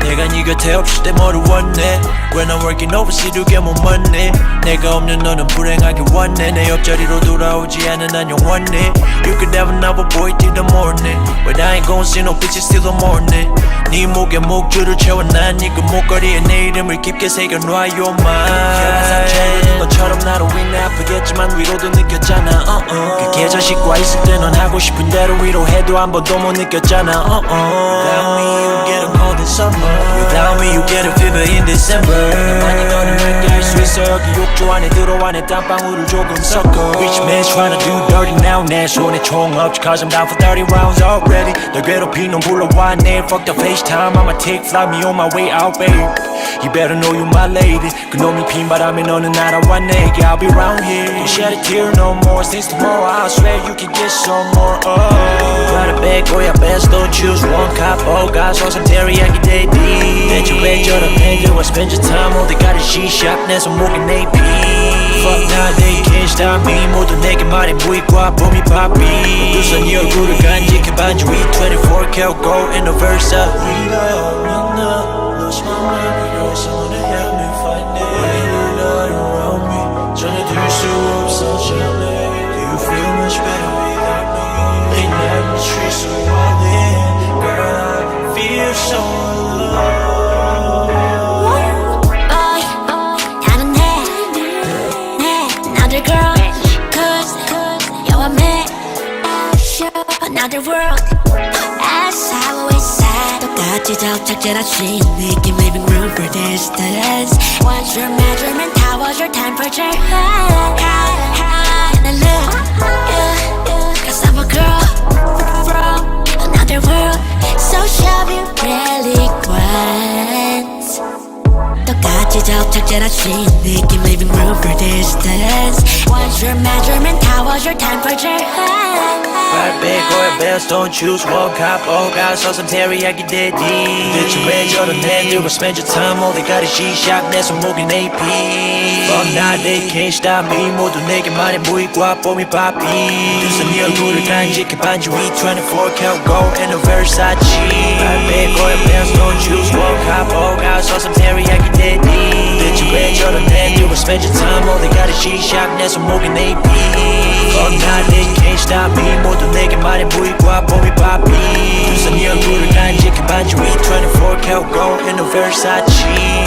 내가 네 곁에 없을 때 뭐를 원해 When I'm working overseas to get more money 내가 없는 너는 불행하길 원해 내 옆자리로 돌아오지 않은 난 영원해 You could never never boy till the morning But I ain't gon' see no bitches till the morning 네 목에 목줄을 채워 난네그 목걸이에 내 이름을 깊게 새겨놔 You're mine 항상 채우는 것처럼 나로 인해 아프겠지만 위로도 uh-uh. 그 계절식과 있을 때 넌 하고 싶은 대로 위로해도 한 번도 못 느꼈잖아 uh-uh. Without me you get a cold in summer Without me you get a fever in December 나만이 너를 맑게 할수 있어 여기 욕조 안에 들어와 내 땀방울을 조금 섞어 Rich man tryna do dirty now 내 손에 총 없지 cause I'm down for 30 rounds already 널 괴롭힌 놈 불러와 내일 fuck the FaceTime I'ma take flight me on my way out babe You better know you my lady 그놈이 핀 바람에 너는 날아와 내게 I'll be round here Don't shed a tear no more Since tomorrow I swear you can get some more oh. Try to beg or your best don't choose one cop Oh got some teriyaki day 대체 왜 저런 애들과 spend your time 어디 가는 G-Shock 내 손목에 AP Fuck now they can't stop me 모두 내게 말해 무익과 봄이 바삐 우선 네 얼굴을 간직해 반주위 24 karat gold in the verse up We love, we love, Another world As I always said 똑같이 접착제라 쉰 느낌 Leaving room for distance What's your measurement? How was your temperature? High, high, high And I look, yeah, Cause I'm a girl From another world So show you really quite 똑같이 접착제라 쉰 느낌 Leaving room for distance What's your measurement? How was your temperature? Right big or best don't choose one cop Oh got some teriyaki daddy 대체 왜 저런 애들과 spend your time 어디 가리 G-Shock 내 손목에 AP Fuck now they can't stop me 모두 내게 말해 무익과 봄이 바삐 두손 네 얼굴을 간직해 반지 위 24 karat gold in a Versace Right big or best don't spend your time 어디 가리 G-Shock 내 손목에 AP Fuck now they can't stop me 모두 내게 말해 무익과 봄이 바삐 두손 네 얼굴을 간직해 반지 위 24 karat gold in a Versace